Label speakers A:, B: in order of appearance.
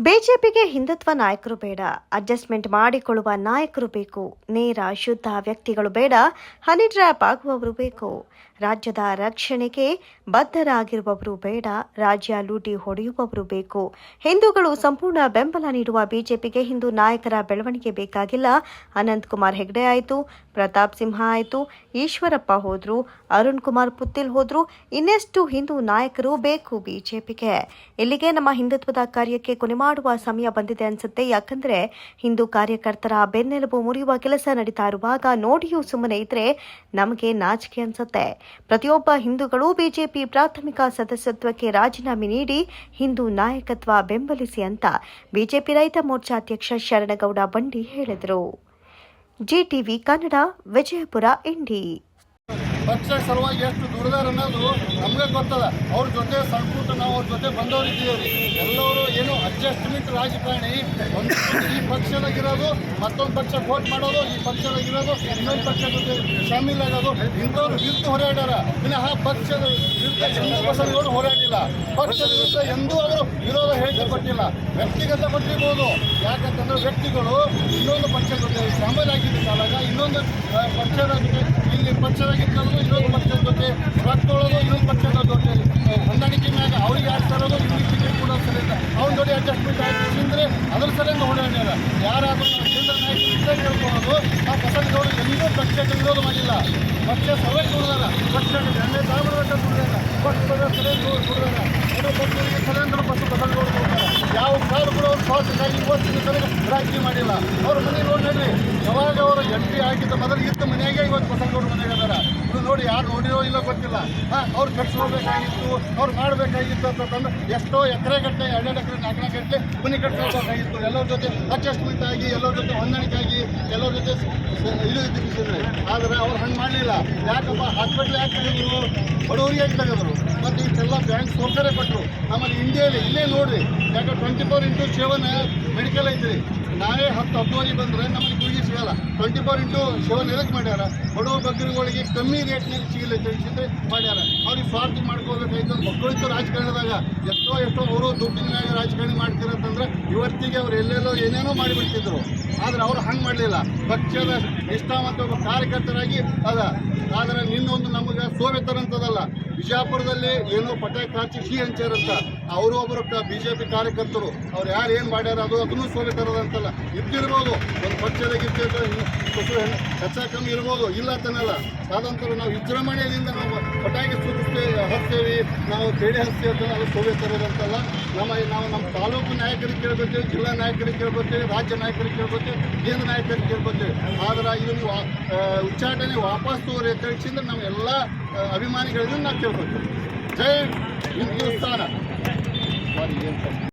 A: ಬಿಜೆಪಿಗೆ ಹಿಂದುತ್ವ ನಾಯಕರು ಬೇಡ. ಅಡ್ಜಸ್ಟ್ಮೆಂಟ್ ಮಾಡಿಕೊಳ್ಳುವ ನಾಯಕರು ಬೇಕು. ನೇರ, ಶುದ್ಧ ವ್ಯಕ್ತಿಗಳು ಬೇಡ. ಹನಿ ಟ್ರ್ಯಾಪ್ ಆಗುವವರು ಬೇಕು. ರಾಜ್ಯದ ರಕ್ಷಣೆಗೆ ಬದ್ಧರಾಗಿರುವವರು ಬೇಡ. ರಾಜ್ಯ ಲೂಟಿ ಹೊಡೆಯುವವರು ಬೇಕು. ಹಿಂದೂಗಳು ಸಂಪೂರ್ಣ ಬೆಂಬಲ ನೀಡುವ ಬಿಜೆಪಿಗೆ ಹಿಂದೂ ನಾಯಕರ ಬೆಳವಣಿಗೆ ಬೇಕಾಗಿಲ್ಲ. ಅನಂತಕುಮಾರ್ ಹೆಗ್ಡೆ ಆಯಿತು, ಪ್ರತಾಪ್ ಸಿಂಹ ಆಯಿತು, ಈಶ್ವರಪ್ಪ ಹೋದ್ರು, ಅರುಣ್ ಕುಮಾರ್ ಪುತ್ತಿಲ್ ಹೋದ್ರು, ಇನ್ನೆಷ್ಟು ಹಿಂದೂ ನಾಯಕರು ಬೇಕು ಬಿಜೆಪಿಗೆ. ಇಲ್ಲಿಗೆ ನಮ್ಮ ಹಿಂದುತ್ವದ ಕಾರ್ಯಕ್ಕೆ ಕೊನೆ ಮಾಡುವ ಸಮಯ ಬಂದಿದೆ ಅನ್ಸುತ್ತೆ. ಯಾಕಂದ್ರೆ ಹಿಂದೂ ಕಾರ್ಯಕರ್ತರ ಬೆನ್ನೆಲುಬು ಮುರಿಯುವ ಕೆಲಸ ನಡೀತಾ ಇರುವಾಗ ನೋಡಿಯೂ ಸುಮ್ಮನೆ ಇದ್ರೆ ನಮಗೆ ನಾಚಿಕೆ ಅನ್ಸುತ್ತೆ. ಪ್ರತಿಯೊಬ್ಬ ಹಿಂದೂಗಳು ಬಿಜೆಪಿ ಪ್ರಾಥಮಿಕ ಸದಸ್ಯತ್ವಕ್ಕೆ ರಾಜೀನಾಮೆ ನೀಡಿ ಹಿಂದೂ ನಾಯಕತ್ವ ಬೆಂಬಲಿಸಿ ಅಂತ ಬಿಜೆಪಿ ರೈತ ಮೋರ್ಚಾ ಅಧ್ಯಕ್ಷ ಶರಣಗೌಡ ಬಂಡಿ ಹೇಳಿದರು. ಜಿಟಿವಿ ಕನ್ನಡ, ವಿಜಯಪುರ ಇಂಡಿ
B: ಪಕ್ಷ ಸಲುವಾಗಿ ಎಷ್ಟು ದುಡಿದಾರ ಅನ್ನೋದು ನಮಗೆ ಗೊತ್ತದ ಅವ್ರ ಜೊತೆ ಪುಟ್ಟ ನಾವು ಅವ್ರ ಜೊತೆ ಬಂದವರಿದ್ದೀವಿ. ಎಲ್ಲರೂ ಏನು ಅಡ್ಜಸ್ಟ್ಮೆಂಟ್ ರಾಜಕಾರಣಿ, ಒಂದು ಈ ಪಕ್ಷದಾಗಿರೋದು, ಮತ್ತೊಂದು ಪಕ್ಷ ವೋಟ್ ಮಾಡೋದು, ಈ ಪಕ್ಷದಾಗಿರೋದು, ಇನ್ನೊಂದು ಪಕ್ಷ ಜೊತೆ ಶಾಮೀಲ್ ಆಗೋದು, ಇಂಥವ್ರು ವಿರುದ್ಧ ಹೋರಾಡ್ಯಾರ. ವಿನಃ ಪಕ್ಷದ ವಿರುದ್ಧ ಹಿಂದೂ ಬಸವನಗೌಡರು ಹೋರಾಡಿಲ್ಲ. ಪಕ್ಷದ ವಿರುದ್ಧ ಎಂದೂ ಅವರು ವಿರೋಧ ಹೇಳಿಕೊಟ್ಟಿಲ್ಲ ವ್ಯಕ್ತಿಗತ ಕೊಟ್ಟಿರ್ಬೋದು. ಯಾಕಂತಂದ್ರೆ ವ್ಯಕ್ತಿಗಳು ಇನ್ನೊಂದು ಪಕ್ಷ ಜೊತೆ ಶಾಮೀಲ್ ಆಗಿದ್ದ ಕಾಲಾಗ ಇನ್ನೊಂದು ಪಕ್ಷದ ಇಲ್ಲಿ ಪಕ್ಷದಾಗಿದ್ದವರು ಇನ್ನೊಂದು ಪಕ್ಷದ ಜೊತೆ ರೊಕ್ಕೊಳ್ಳೋದು ಇನ್ನೊಂದು ಪಕ್ಷದ ಆ, ಹೊಂದಾಣಿಕೆ ಮ್ಯಾಗ ಅವ್ರಿಗೆ ಯಾರು ತರೋದು ಇವ್ರಿಗೆ ಟಿಕೆಟ್ ಕೂಡ ಸರಿಯಿಲ್ಲ. ಅವ್ನ ಜೊತೆ ಅಡ್ಜಸ್ಟ್ಮೆಂಟ್ ಆಯ್ತು ಅಂದ್ರೆ ಅದ್ರ ಸಲಿಂದ ಹೊಡೆಯಾಡ್ಯಾರ ಯಾರಾದ್ರೂ ಕೇಂದ್ರ ನಾಯಕರು ಕೇಳ್ಕೊಳ್ಳೋದು ಆ ಬಸವನಗೌಡರು ಎಲ್ಲೂ ಪಕ್ಷಕ್ಕೆ ವಿರೋಧ ಮಾಡಿಲ್ಲ. ಪಕ್ಷ ಸಭೆ ದುಡಿದಾರ ಪಕ್ಷ ಎಣ್ಣೆ ತಾಮ್ರಗಟ್ಟ ಅಂತ ಪಕ್ಷದ ಸಲಹೆ ದುಡಿದಾರ ಎರಡು ಪಕ್ಷಗಳಿಗೆ ಸಲಹೆ ಪಕ್ಷ ಬಸವನಗೌಡರು ಕೊಡ್ತಾರೆ. ಯಾವ ಕಾರು ಕೂಡ ಅವ್ರು ಸ್ವಾರ್ಥಕ್ಕಾಗಿ ಇವತ್ತಿನ ಸಲಹೆ ರಾಜಕೀಯ ಮಾಡಿಲ್ಲ. ಅವ್ರ ಮನೆ ನೋಡಿ ನೋಡ್ರಿ ಯಾವಾಗ ಅವರು ಎಂಟ್ರಿ ಆಗಿದ್ದ ಮೊದಲು ಯಾರು ನೋಡಿರೋ ಇಲ್ಲ ಗೊತ್ತಿಲ್ಲ. ಅವ್ರು ಕಟ್ಸ್ಕೋಬೇಕಾಗಿತ್ತು ಅವ್ರು ಮಾಡಬೇಕಾಗಿತ್ತು ಅಂತಂದ್ರೆ ಎಷ್ಟೋ ಎಕರೆ ಗಟ್ಟಲೆ, ಎರಡೆರಡು ಎಕರೆ, ನಾಲ್ಕು ಗಟ್ಟಲೆ ಮನೆ ಕಟ್ಸ್ಕೋಬೇಕಾಗಿತ್ತು ಎಲ್ಲರ ಜೊತೆ ಅಡ್ಜಸ್ಟ್ಮೆಂಟ್ ಆಗಿ, ಎಲ್ಲರ ಜೊತೆ ಹೊಂದಾಣಿಕೆ ಆಗಿ ಎಲ್ಲರ ಜೊತೆ ಇದು ಇದ್ದಿದ್ರೆ ಆದರೆ ಅವ್ರು ಹಂಗೆ ಮಾಡಲಿಲ್ಲ. ಯಾಕಪ್ಪ ಹಾಸ್ಪಿಟ್ಲ್ ಯಾಕೆ ತೆಗೆದ್ರು ಬಡವರಿಗೆ ಯಾಕೆ ತೆಗೆದ್ರು ಮತ್ತು ಇಷ್ಟೆಲ್ಲ ಬ್ಯಾಂಕ್ ಸೌಕರ್ಯ ಕೊಟ್ಟರು ಆಮೇಲೆ ಇಂಡಿಯಾದಲ್ಲಿ ಇಲ್ಲೇ ನೋಡಿರಿ. ಯಾಕೆ twenty four into seven medical ಐತ್ರಿ. ನಾವೇ ಹತ್ತು ಹತ್ತುವರೆಗೆ ಬಂದರೆ ನಮಗೆ ಗುಳಿಗೆ ಸಿಗಲ್ಲ. ಟ್ವೆಂಟಿ ಫೋರ್ ಇಂಟು ಸೆವೆನ್ ಎದಕ್ಕೆ ಮಾಡ್ಯಾರ? ಬಡವ ಬಗ್ಗರುಗಳಿಗೆ ಕಮ್ಮಿ ರೇಟ್ನಲ್ಲಿ ಸಿಗಲ್ಲ ತಿಳಿಸಿದ್ರೆ ಮಾಡ್ಯಾರ. ಅವ್ರಿಗೆ ಸ್ವಾರ್ಥ ಮಾಡ್ಕೋಬೇಕಾಯ್ತು ಮಕ್ಕಳಿತ್ತು ರಾಜಕಾರಣದಾಗ. ಎಷ್ಟೋ ಎಷ್ಟೋ ಅವರು ದುಡ್ಡಿನ ರಾಜಕಾರಣಿ ಮಾಡ್ತಿರತ್ತಂದ್ರೆ ಇವತ್ತಿಗೆ ಅವ್ರು ಎಲ್ಲೆಲ್ಲೋ ಏನೇನೋ ಮಾಡಿಬಿಡ್ತಿದ್ರು. ಆದ್ರೆ ಅವ್ರು ಹಂಗೆ ಮಾಡಲಿಲ್ಲ. ಪಕ್ಷದ ನಿಷ್ಠಾವಂತ ಒಬ್ಬ ಕಾರ್ಯಕರ್ತರಾಗಿ ಅದ. ಆದರೆ ನಿನ್ನೊಂದು ನಮಗೆ ಸೋವೆತರಂತದಲ್ಲ ಬಿಜಾಪುರದಲ್ಲಿ ಏನೋ ಪಟಾಕಿ ಹಾಕಿ ಸಿ ಹಂಚಾರಂತ ಅವರು ಒಬ್ಬರು ಬಿಜೆಪಿ ಕಾರ್ಯಕರ್ತರು ಅವ್ರು ಯಾರು ಏನು ಮಾಡ್ಯಾರ ಅದು ಅದನ್ನು ಅಂತಲ್ಲ. ಇದ್ದಿರ್ಬೋದು ಒಂದು ಪಕ್ಷದಾಗ ಇದ್ದಿರ್ತಾರೆ ಹೆಚ್ಚ ಕಮ್ಮಿ ಇರ್ಬೋದು ಇಲ್ಲ ಅಂತನಲ್ಲ. ಆದಂತರ ನಾವು ವಿಜೃಂಭಣೆಯಿಂದ ನಾವು ಪಟಾಕಿ ಸುತ್ತೆ ಹಸ್ತೇವಿ ನಾವು ಬೇಡಿ ಹಸ್ತೇವೆ ಅಂತ ಅದು ಸೋವೆತರದಂತಲ್ಲ ನಮ್ಮ ನಾವು ನಮ್ಮ ತಾಲೂಕು ನಾಯಕರಿಗೆ ಕೇಳ್ಕೊತೀವಿ ಜಿಲ್ಲಾ ನಾಯಕರಿಗೆ ಕೇಳ್ಕೊತೀವಿ ರಾಜ್ಯ ನಾಯಕರಿಗೆ ಕೇಳ್ಕೊತೀವಿ ಕೇಂದ್ರ ನಾಯಕರಿಗೆ ಕೇಳ್ಕೊತೀವಿ. ಆದ್ರೆ ಇದನ್ನು ವಾ- ಆ, ಉಚ್ಚಾಟನೆ ವಾಪಸ್ ತೋರಿ ಅಂತ ನಾವು ಆ, ಅಭಿಮಾನಿಗಳಿಂದ ನಾವು ಕೇಳ್ಕೊತೀವಿ ಜೈ ಹಿಂದೂಸ್ತಾನ